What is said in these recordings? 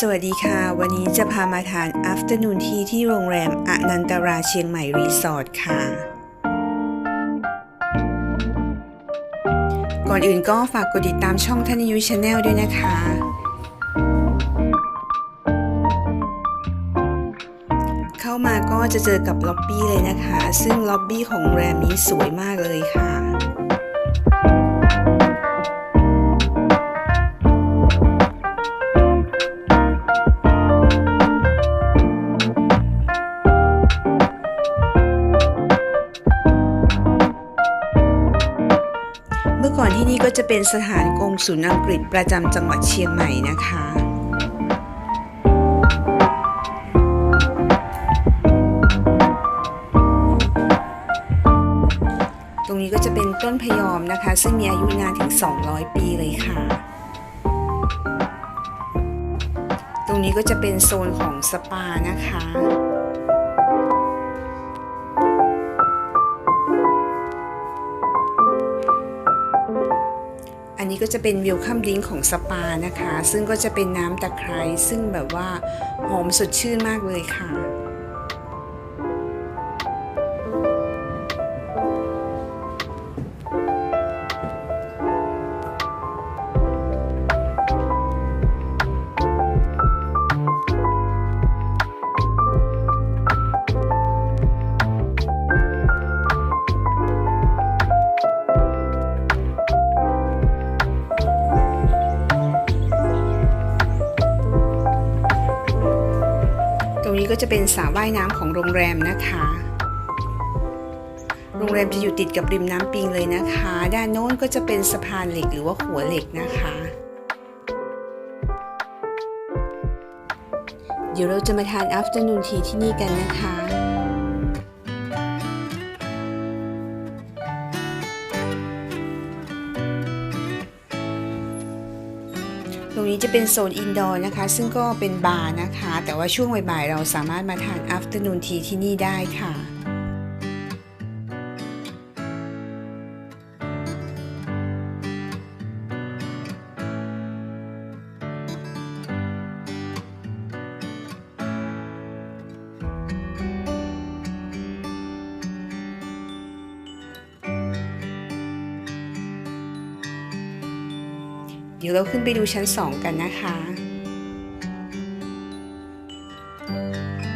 สวัสดีค่ะ วันนี้จะพามาทาน Afternoon Tea ที่โรงแรมอนันตราเชียงใหม่รีสอร์ทค่ะ ก่อนอื่นก็ฝากกดติดตามช่องทานยุชาแนลด้วยนะคะ เข้ามาก็จะเจอกับล็อบบี้เลยนะคะ ซึ่งล็อบบี้ของโรงแรมนี้สวยมากเลยค่ะ ก่อนที่นี่ก็จะเป็นสถานกงศูนย์อังกฤษประจำจังหวัดเชียงใหม่นะคะตรงนี้ก็จะเป็นต้นพยอมนะคะ ซึ่งมีอายุนานถึง 200 ปีเลยค่ะ ตรงนี้ก็จะเป็นโซนของสปานะคะ ก็จะเป็นวิวคัมดิงของสปานะคะ ซึ่งก็จะเป็นน้ำตะไคร้ซึ่งแบบว่าหอมสดชื่นมากเลยค่ะ นี้ก็จะเป็นสระว่ายน้ำของโรงแรมนะคะ โรงแรมจะอยู่ติดกับริมน้ำปิงเลยนะคะ ด้านโน้นก็จะเป็นสะพานเหล็กหรือว่าหัวเหล็กนะคะ เดี๋ยวเราจะมาทาน afternoon tea ที่นี่กันนะคะ ตรงนี้จะเป็นโซนอินดอร์นะคะ ซึ่งก็เป็นบาร์นะคะ แต่ว่าช่วงบ่ายๆเราสามารถมาทานอัฟเตอร์นูนทีที่นี่ได้ค่ะ เดี๋ยวเราขึ้นไปดูชั้น2กันนะคะ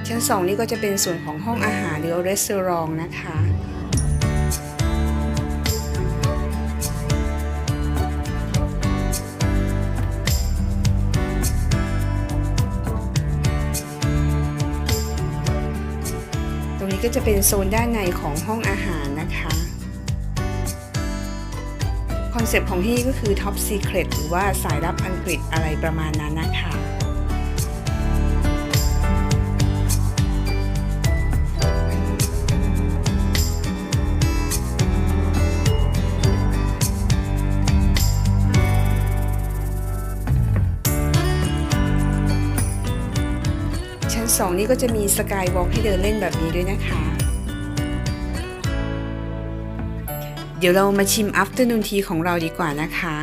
ชั้น2นี่ก็จะเป็นส่วนของห้องอาหารหรือรีสอร์ทนะคะตรงนี้ก็จะเป็นโซนด้านในของห้องอาหาร อนเซปต์ของที่นี่ก็คือ Top Secret หรือว่าสายลับอังกฤษอะไรประมาณนั้นนะคะชั้น2นี่ก็จะมีสกายวอล์กให้เดินเล่นแบบนี้ด้วยนะคะ เดี๋ยวเรามาชิม afternoon tea ของเราดีกว่านะคะ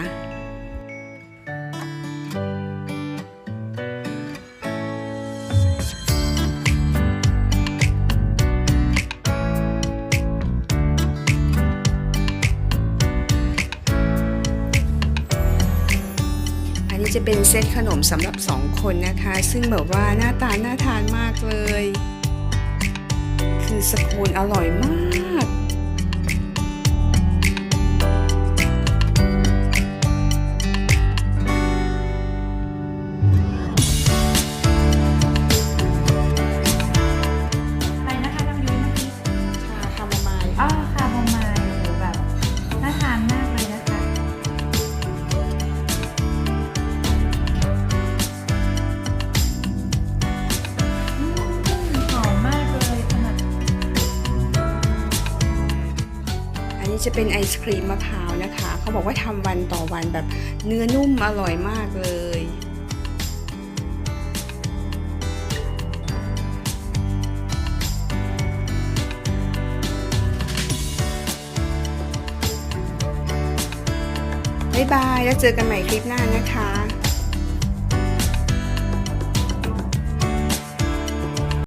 อันนี้จะเป็นเซตขนมสำหรับ 2 คนนะคะ ซึ่งแบบว่าหน้าตาน่าทานมากเลย คือสโคนอร่อยมาก นี้จะเป็นไอศครีมมะพร้าวนะคะ เขาบอกว่าทำวันต่อวันแบบเนื้อนุ่มอร่อยมากเลยบายบาย แล้วเจอกันใหม่คลิปหน้านะคะ